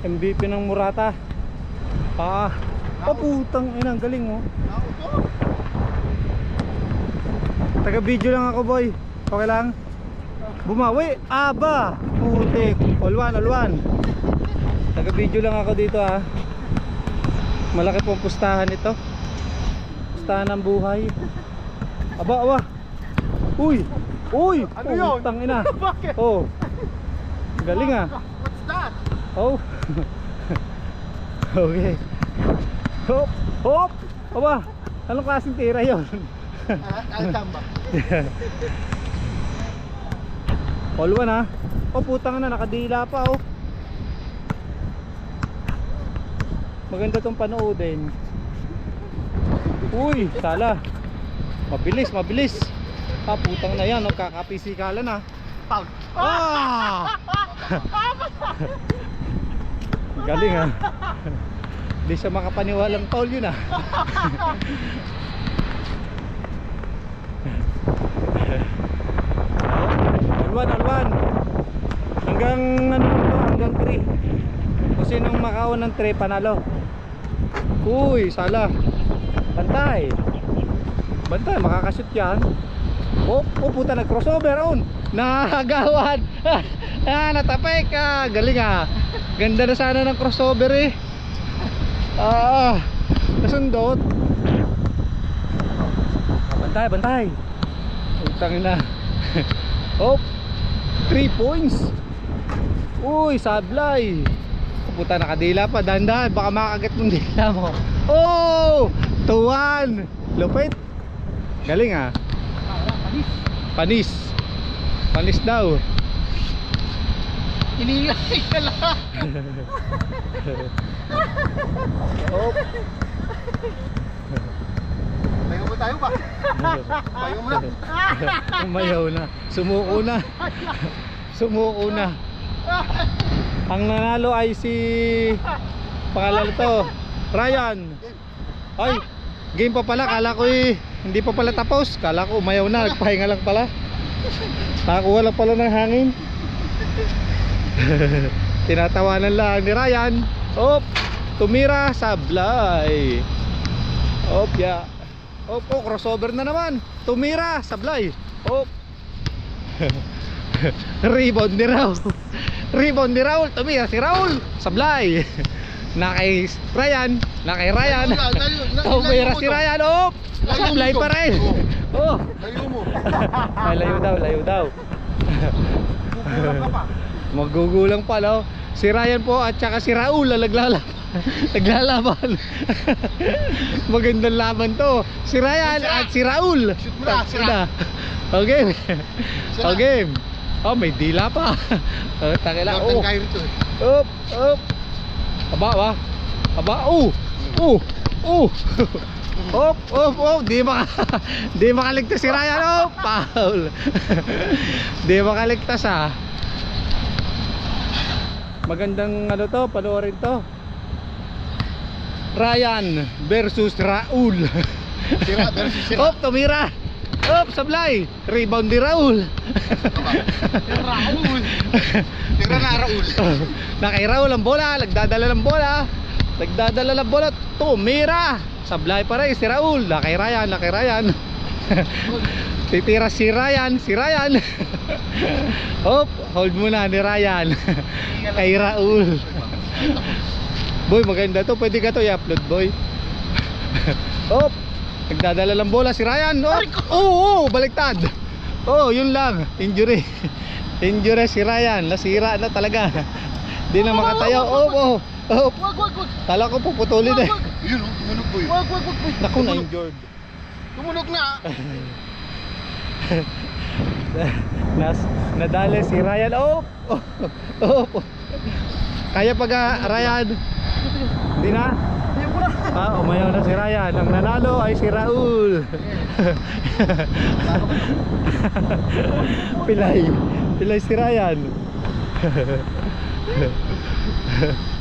MVP ng Murata. Ah. Oh, putang ina, galing oh. Taga video lang ako, boy. Okay lang? Bumawi. Aba. Putik. Olwan, olwan. Taga video lang ako dito ah. Malaki pong pustahan ito. Pustahan ng buhay. Aba, aba. Uy. Uy. Ano yun? Putang ina. Oh. Galing ah. What's that? Oh. okay. Hop, hop. Aba, anong klaseng tira 'yon? Alcamba. All one ha. Oh, putang na nakadila pa oh. Maganda tong panoodin. Uy, sala. Mabilis, mabilis. Ah, putang na yan, oh, kakapisikalan na. Foul. Ah! Galing ha. Hindi siya makapaniwalang foul yun ah. Alwan, alwan. Hanggang ano to, hanggang 3. Kung sinong makawan ng 3 panalo. Uy, sala. Bantay. Bantay, makakashoot yan. Oh, oh puta nag-crossover on. Nahagawan. ah, natapik ah. Galing ah. Ganda na sana ng crossover eh. Ah, nasundot. Ah, Bantay, bantay. Utang na. Hop. 3 points. Uy, sablay. Oh, Puta nakadila pa, dahan-dahan baka makagat ng dila mo. Oh! Tuwan. Lupit. Galing ah. Panis. Panis daw. Iniingay ka lang. Oh. Tayo mo tayo ba? Tayo mo na. Umayaw na. Sumuko na. Sumuko na. Ang nanalo ay si pangalan to. Ryan. Ay, game pa pala. Kala ko eh, hindi pa pala tapos. Kala ko umayaw na. Nagpahinga lang pala. Nakakuha lang pala ng hangin. Tinatawanan lang ni Ryan. Op, tumira sablay. Op, ya. Op, oh, crossover na naman. Tumira sablay. Op. Rebound ni Raul. Rebound ni Raul. Tumira si Raul. Sablay. Na kay Ryan. Na kay Ryan. Tumira mo si. Ryan. Op. Sablay pa rin. Oh. Layo mo. Ay, layo daw, layo daw. Magugulang pa no? Si Ryan po at saka si Raul naglalaban. naglalaban. Magandang laban to. Si Ryan at si Raul. Shoot mo na, Tangina. sira. Okay. Sira. Okay. Oh, may dila pa. Oh. Jordan Oh. Eh. Up, up. Aba, ba? Aba, oh. Oh. Oh. Op, op, op, di maka di makaligtas si Ryan. Oh, foul. di makaligtas ah. Magandang ano to, panoorin to. Ryan versus Raul. Sira versus sira. Op, tumira. Op, sablay. Rebound ni Raul. Raul. Tira na Raul. na kay Raul ang bola, nagdadala ng bola. Nagdadala ng bola, tumira. Sablay pa rin si Raul. Na kay Ryan, na kay Ryan. Titira si Ryan, si Ryan. Hop, hold muna ni Ryan. kay Raul. Boy, maganda to. Pwede ka to i-upload, boy. Hop, nagdadala ng bola si Ryan. Hop. Oo, oh, baliktad. Oh, yun lang. Injury. Injury si Ryan. Nasira na talaga. Di na makatayo. Oh, oh. Oh, Wag, wag, wag. kala ko puputulin eh. Yun, oh, tumunog po yun. Wag, wag, wag. wag. Naku, na-injured. Tumunog na. Nas, nadali si Ryan. Oh, oh, oh. Kaya pag ah, Ryan. Di na? Ayun ko na. Ah, umayaw na si Ryan. Ang nanalo ay si Raul. Pilay. Pilay si Ryan.